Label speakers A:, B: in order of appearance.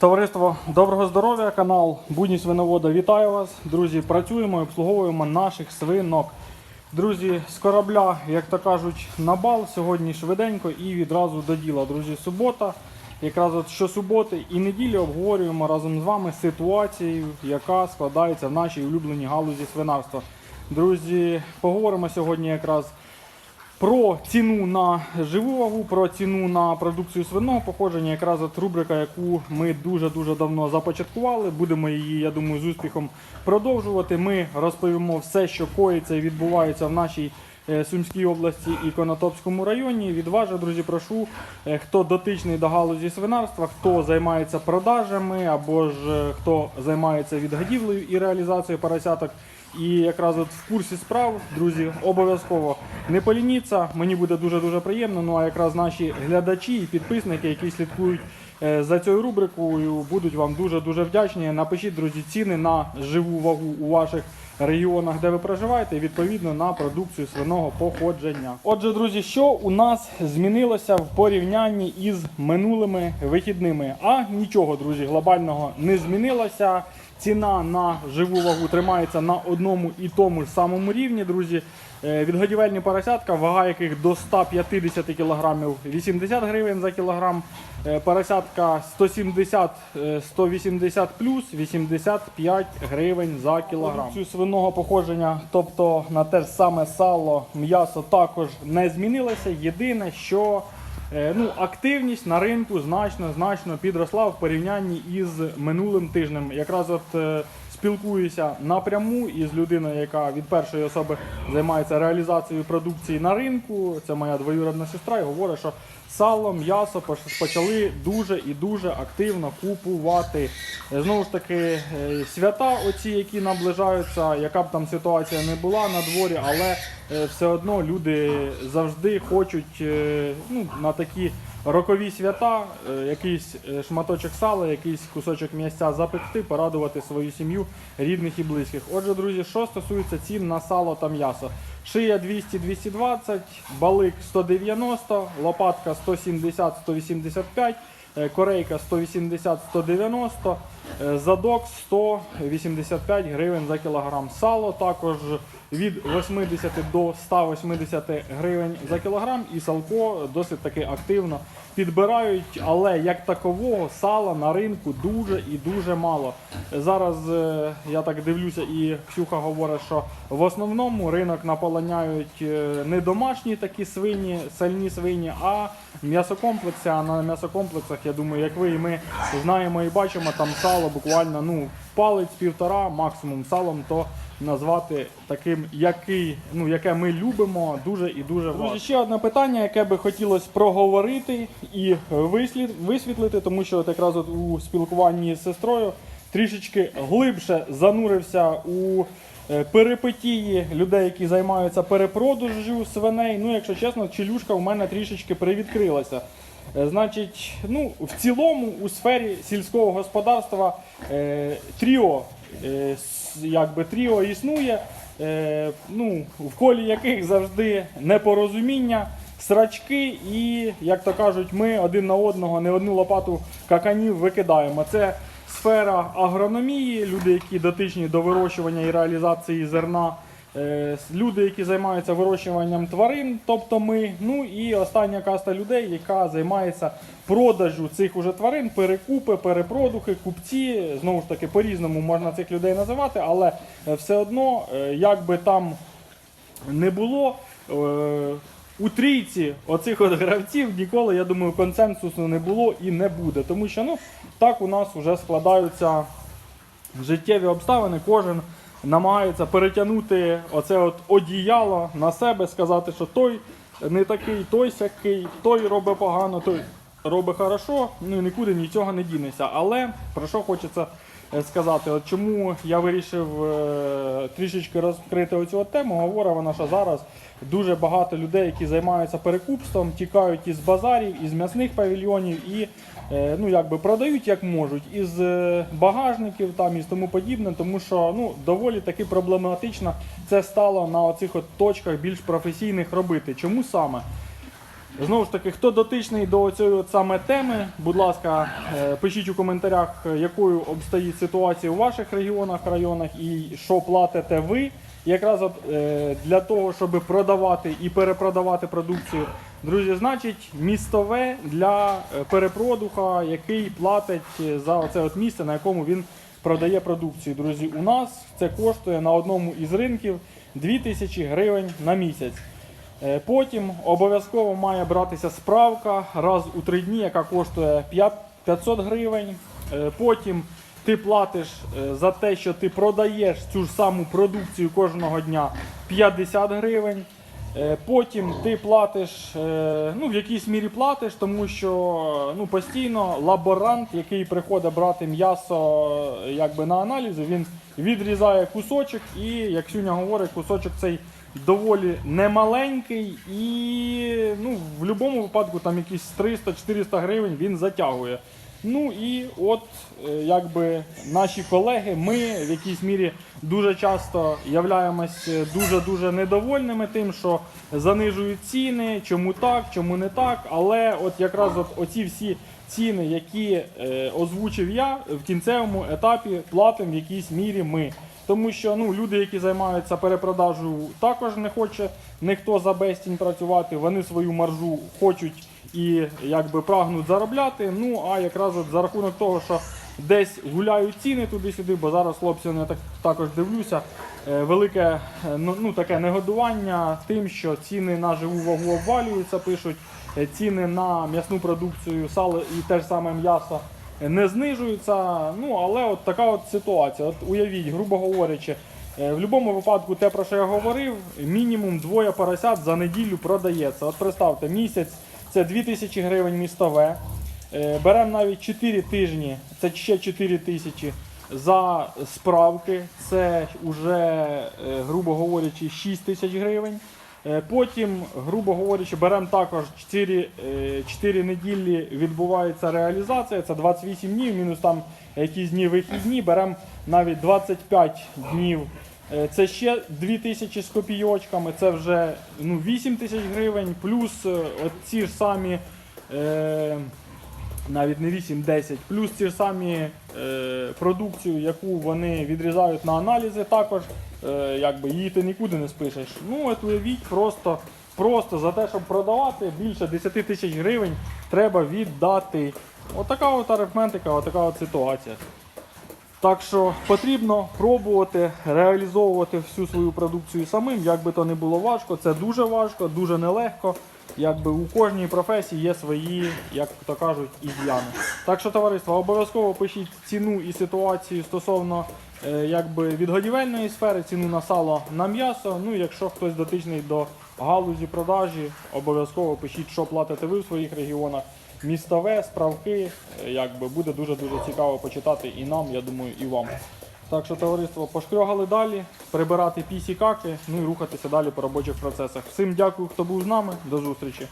A: Товариство, доброго здоров'я, канал Будні свиновода. Вітаю вас. Друзі, працюємо і обслуговуємо наших свинок. Друзі, з корабля, як то кажуть, на бал сьогодні швиденько і відразу до діла. Друзі, субота. Якраз от щосуботи і неділі обговорюємо разом з вами ситуацію, яка складається в нашій улюбленій галузі свинарства. Друзі, поговоримо сьогодні якраз про ціну на живу вагу, про ціну на продукцію свиного походження. Якраз от рубрика, яку ми дуже-дуже давно започаткували. Будемо її, я думаю, з успіхом продовжувати. Ми розповімо все, що коїться і відбувається в нашій Сумській області і Конотопському районі. Від друзі, прошу, е, хто дотичний до галузі свинарства, хто займається продажами або ж е, хто займається відгодівлею і реалізацією поросяток. І якраз от в курсі справ, друзі, обов'язково не полініться. Мені буде дуже дуже приємно. Ну а якраз наші глядачі і підписники, які слідкують е, за цією рубрикою, будуть вам дуже дуже вдячні. Напишіть, друзі, ціни на живу вагу у ваших регіонах, де ви проживаєте, і відповідно на продукцію свиного походження. Отже, друзі, що у нас змінилося в порівнянні із минулими вихідними? А нічого, друзі, глобального не змінилося. Ціна на живу вагу тримається на одному і тому ж самому рівні, друзі. Е, Відгодівельні поросятка, вага яких до 150 кг 80 гривень за кілограм. Е, Поросятка 170 е, 180 плюс 85 гривень за кілограм. Цю свиного походження, тобто на те ж саме сало, м'ясо також не змінилося. Єдине, що Ну, активність на ринку значно значно підросла в порівнянні із минулим тижнем. Якраз от е, спілкуюся напряму із людиною, яка від першої особи займається реалізацією продукції на ринку. Це моя двоюродна сестра, і говорить, що сало, м'ясо почали дуже і дуже активно купувати. Е, Знову ж таки, е, свята, оці, які наближаються, яка б там ситуація не була на дворі, але е, все одно люди завжди хочуть ну, на такі рокові свята якийсь шматочок сала, якийсь кусочок м'ясця запекти, порадувати свою сім'ю, рідних і близьких. Отже, друзі, що стосується цін на сало та м'ясо. Шия 200-220, балик 190, лопатка 170-185, е, корейка 180-190, е, задок 185 гривень за кілограм. Сало також від 80 до 180 гривень за кілограм і салко досить таки активно підбирають, але як такового сала на ринку дуже і дуже мало. Зараз е, я так дивлюся, і Ксюха говорить, що в основному ринок наполоняють е, не домашні такі свині, сальні свині, а м'ясокомплекси. А на м'ясокомплексах, я думаю, як ви і ми знаємо і бачимо, там сало буквально ну, палець півтора, максимум салом, то назвати таким, який, ну, яке ми любимо, дуже і дуже важко. Ще одне питання, яке би хотілося проговорити і вислід, висвітлити, тому що от якраз от у спілкуванні з сестрою трішечки глибше занурився у е, перипетії людей, які займаються перепродажю свиней. Ну, якщо чесно, челюшка у мене трішечки привідкрилася. Е, Значить, ну, в цілому у сфері сільського господарства е, тріо, е, якби тріо існує, е, ну, в колі яких завжди непорозуміння, срачки, і, як то кажуть, ми один на одного не одну лопату каканів викидаємо. Це сфера агрономії, люди, які дотичні до вирощування і реалізації зерна. Е, Люди, які займаються вирощуванням тварин, тобто ми. Ну і остання каста людей, яка займається продажу цих уже тварин, перекупи, перепродухи, купці. Знову ж таки, по-різному можна цих людей називати, але е, все одно, е, як би там не було. У трійці оцих от гравців ніколи, я думаю, консенсусу не було і не буде. Тому що ну, так у нас вже складаються життєві обставини, кожен намагається перетягнути оце от одіяло на себе, сказати, що той не такий, той сякий, той робить погано, той робить хорошо, ну і нікуди нічого не дінеться. Але про що хочеться сказати, от чому я вирішив е, трішечки розкрити оцю тему, говорить вона, що зараз дуже багато людей, які займаються перекупством, тікають із базарів, із м'ясних павільйонів і е, ну, якби продають як можуть із е, багажників там і тому подібне, тому що ну, доволі таки проблематично це стало на оцих от точках більш професійних робити. Чому саме? Знову ж таки, хто дотичний до цієї саме теми, будь ласка, е, пишіть у коментарях, якою обстоїть ситуація у ваших регіонах, районах і що платите ви. Якраз от е, для того, щоб продавати і перепродавати продукцію, друзі, значить містове для е, перепродуха, який платить за от місце, на якому він продає продукцію. Друзі, у нас це коштує на одному із ринків 2000 гривень на місяць. Е, Потім обов'язково має братися справка раз у три дні, яка коштує 500 гривень. Е, Потім ти платиш е, за те, що ти продаєш цю ж саму продукцію кожного дня 50 гривень. Потім ти платиш, ну в якійсь мірі платиш, тому що ну, постійно лаборант, який приходить брати м'ясо якби на аналізи, він відрізає кусочок, і як Сюня говорить, кусочок цей доволі немаленький, і ну, в будь-якому випадку там якісь 300-400 гривень він затягує. Ну і от е, якби наші колеги, ми в якійсь мірі дуже часто являємось дуже-дуже недовольними тим, що занижують ціни, чому так, чому не так. Але от якраз от оці всі ціни, які е, озвучив я, в кінцевому етапі платимо в якійсь мірі ми. Тому що ну, люди, які займаються перепродажею, також не хоче ніхто за безцінь працювати. Вони свою маржу хочуть і якби прагнуть заробляти. Ну а якраз от за рахунок того, що десь гуляють ціни туди-сюди, бо зараз хлопці я так також дивлюся. е, Велике е, ну, ну, таке негодування тим, що ціни на живу вагу обвалюються, пишуть е, ціни на м'ясну продукцію, сало і те ж саме м'ясо не знижуються. Ну але от така от ситуація. От уявіть, грубо говорячи, е, в будь-якому випадку те, про що я говорив, мінімум двоє поросят за неділю продається. От представте, місяць це 2000 гривень містове. Е, Беремо навіть 4 тижні, це ще 4 тисячі за справки. Це вже, грубо говорячи, 6 тисяч гривень. Е, Потім, грубо говорячи, беремо також 4, 4 неділі відбувається реалізація, це 28 днів, мінус там якісь дні вихідні, беремо навіть 25 днів. Е, Це ще 2 тисячі з копійочками, це вже ну, 8 тисяч гривень, плюс е, ці ж самі. Е, навіть не 8-10, плюс ті ж самі е, продукцію, яку вони відрізають на аналізи, також е, якби її ти нікуди не спишеш. Ну от уявіть, просто, просто за те, щоб продавати більше 10 тисяч гривень, треба віддати. Отака от арифметика, отака от ситуація. Так що потрібно пробувати реалізовувати всю свою продукцію самим, як би то не було важко. Це дуже важко, дуже нелегко. Якби у кожній професії є свої, як то кажуть, ізяни. Так що, товариство, обов'язково пишіть ціну і ситуацію стосовно е, якби відгодівельної сфери, ціну на сало на м'ясо. Ну, якщо хтось дотичний до галузі продажі, обов'язково пишіть, що платите ви в своїх регіонах. Містове, справки, е, якби буде дуже-дуже цікаво почитати і нам, я думаю, і вам. Так що, товариство, пошкрьогали далі, прибирати пісі каки, ну і рухатися далі по робочих процесах. Всім дякую, хто був з нами. До зустрічі.